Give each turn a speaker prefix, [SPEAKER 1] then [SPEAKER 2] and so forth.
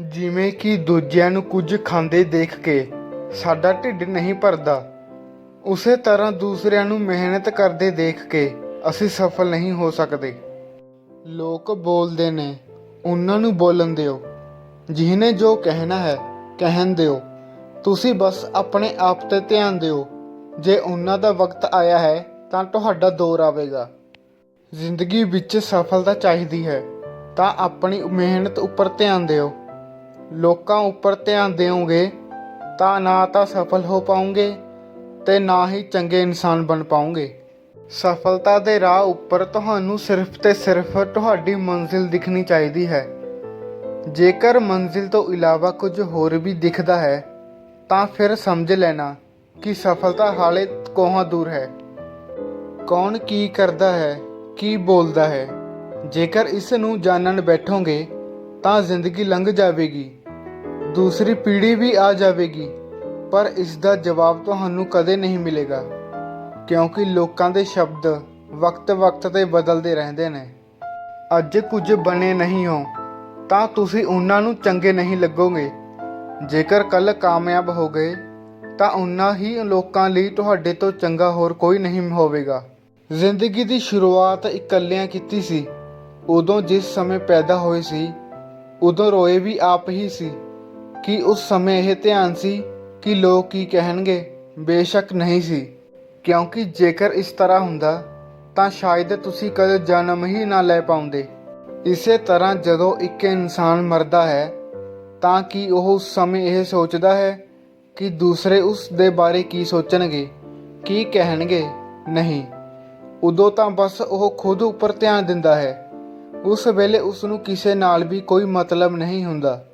[SPEAKER 1] ਜਿਵੇਂ ਕਿ ਦੂਜਿਆਂ ਨੂੰ ਕੁਝ ਖਾਂਦੇ ਦੇਖ ਕੇ ਸਾਡਾ ਢਿੱਡ ਨਹੀਂ ਭਰਦਾ, ਉਸੇ ਤਰ੍ਹਾਂ ਦੂਸਰਿਆਂ ਨੂੰ ਮਿਹਨਤ ਕਰਦੇ ਦੇਖ ਕੇ ਅਸੀਂ ਸਫਲ ਨਹੀਂ ਹੋ ਸਕਦੇ। ਲੋਕ ਬੋਲਦੇ ਨੇ, ਉਹਨਾਂ ਨੂੰ ਬੋਲਣ ਦਿਓ। ਜਿਹਨੇ ਜੋ ਕਹਿਣਾ ਹੈ, ਕਹਿਣ ਦਿਓ। ਤੁਸੀਂ ਬਸ ਆਪਣੇ ਆਪ ਤੇ ਧਿਆਨ ਦਿਓ। ਜੇ ਉਹਨਾਂ ਦਾ ਵਕਤ ਆਇਆ ਹੈ, ਤਾਂ ਤੁਹਾਡਾ ਦੌਰ ਆਵੇਗਾ। ਜ਼ਿੰਦਗੀ ਵਿੱਚ ਸਫਲਤਾ ਚਾਹੀਦੀ ਹੈ, ਤਾਂ ਆਪਣੀ ਮਿਹਨਤ ਉੱਪਰ ਧਿਆਨ ਦਿਓ। ਲੋਕਾਂ ਉੱਪਰ ਧਿਆਨ ਦਿਓਗੇ ਤਾਂ ਨਾ ਤਾਂ ਸਫਲ ਹੋ ਪਾਉਂਗੇ ਤੇ ਨਾ ਹੀ ਚੰਗੇ ਇਨਸਾਨ ਬਣ ਪਾਉਂਗੇ ਸਫਲਤਾ ਦੇ ਰਾਹ ਉੱਪਰ ਤੁਹਾਨੂੰ ਸਿਰਫ ਤੇ ਸਿਰਫ ਤੁਹਾਡੀ ਮੰਜ਼ਿਲ ਦਿਖਣੀ ਚਾਹੀਦੀ ਹੈ। ਜੇਕਰ ਮੰਜ਼ਿਲ ਤੋਂ ਇਲਾਵਾ ਕੁਝ ਹੋਰ ਵੀ ਦਿਖਦਾ ਹੈ, ਤਾਂ ਫਿਰ ਸਮਝ ਲੈਣਾ ਕਿ ਸਫਲਤਾ ਹਾਲੇ ਕੋਹਾਂ ਦੂਰ ਹੈ। ਕੌਣ ਕੀ ਕਰਦਾ ਹੈ, ਕੀ ਬੋਲਦਾ ਹੈ, ਜੇਕਰ ਇਸ ਨੂੰ ਜਾਣਨ ਬੈਠੋਗੇ, ਤਾਂ ਜ਼ਿੰਦਗੀ ਲੰਘ ਜਾਵੇਗੀ। ਦੂਸਰੀ ਪੀੜ੍ਹੀ ਵੀ ਆ ਜਾਵੇਗੀ, ਪਰ ਇਸ ਦਾ ਜਵਾਬ ਤੁਹਾਨੂੰ ਕਦੇ ਨਹੀਂ ਮਿਲੇਗਾ, ਕਿਉਂਕਿ ਲੋਕਾਂ ਦੇ ਸ਼ਬਦ ਵਕਤ-ਵਕਤ ਤੇ ਬਦਲਦੇ ਰਹਿੰਦੇ ਨੇ। ਅੱਜ ਕੁਝ ਬਣੇ ਨਹੀਂ ਹੋ, ਤਾਂ ਤੁਸੀਂ ਉਹਨਾਂ ਨੂੰ ਚੰਗੇ ਨਹੀਂ ਲੱਗੋਗੇ। ਜੇਕਰ ਕੱਲ ਕਾਮਯਾਬ ਹੋ ਗਏ, ਤਾਂ ਉਨਾ ਹੀ ਲੋਕਾਂ ਲਈ ਤੁਹਾਡੇ ਤੋਂ ਚੰਗਾ ਹੋਰ ਕੋਈ ਨਹੀਂ ਹੋਵੇਗਾ। ਜ਼ਿੰਦਗੀ ਦੀ ਸ਼ੁਰੂਆਤ ਇਕੱਲਿਆਂ ਕੀਤੀ ਸੀ। ਉਦੋਂ ਜਿਸ ਸਮੇਂ ਪੈਦਾ ਹੋਏ ਸੀ, ਉਦੋਂ ਰੋਏ ਵੀ ਆਪ ਹੀ ਸੀ। ਕਿ ਉਸ ਸਮੇਂ ਇਹ ਧਿਆਨ ਸੀ ਕਿ ਲੋਕ ਕੀ ਕਹਿਣਗੇ, ਬੇਸ਼ੱਕ ਨਹੀਂ ਸੀ। ਕਿਉਂਕਿ ਜੇਕਰ ਇਸ ਤਰ੍ਹਾਂ ਹੁੰਦਾ, ਤਾਂ ਸ਼ਾਇਦ ਤੁਸੀਂ ਕਦੇ ਜਨਮ ਹੀ ਨਾ ਲੈ ਪਾਉਂਦੇ। ਇਸੇ ਤਰ੍ਹਾਂ ਜਦੋਂ ਇੱਕ ਇਨਸਾਨ ਮਰਦਾ ਹੈ, ਤਾਂ ਕੀ ਉਹ ਉਸ ਸਮੇਂ ਇਹ ਸੋਚਦਾ ਹੈ ਕਿ ਦੂਸਰੇ ਉਸ ਦੇ ਬਾਰੇ ਕੀ ਸੋਚਣਗੇ, ਕੀ ਕਹਿਣਗੇ? ਨਹੀਂ। ਉਦੋਂ ਤਾਂ ਬਸ ਉਹ ਖੁਦ ਉੱਪਰ ਧਿਆਨ ਦਿੰਦਾ ਹੈ। ਉਸ ਵੇਲੇ ਉਸ ਨੂੰ ਕਿਸੇ ਨਾਲ ਵੀ ਕੋਈ ਮਤਲਬ ਨਹੀਂ ਹੁੰਦਾ।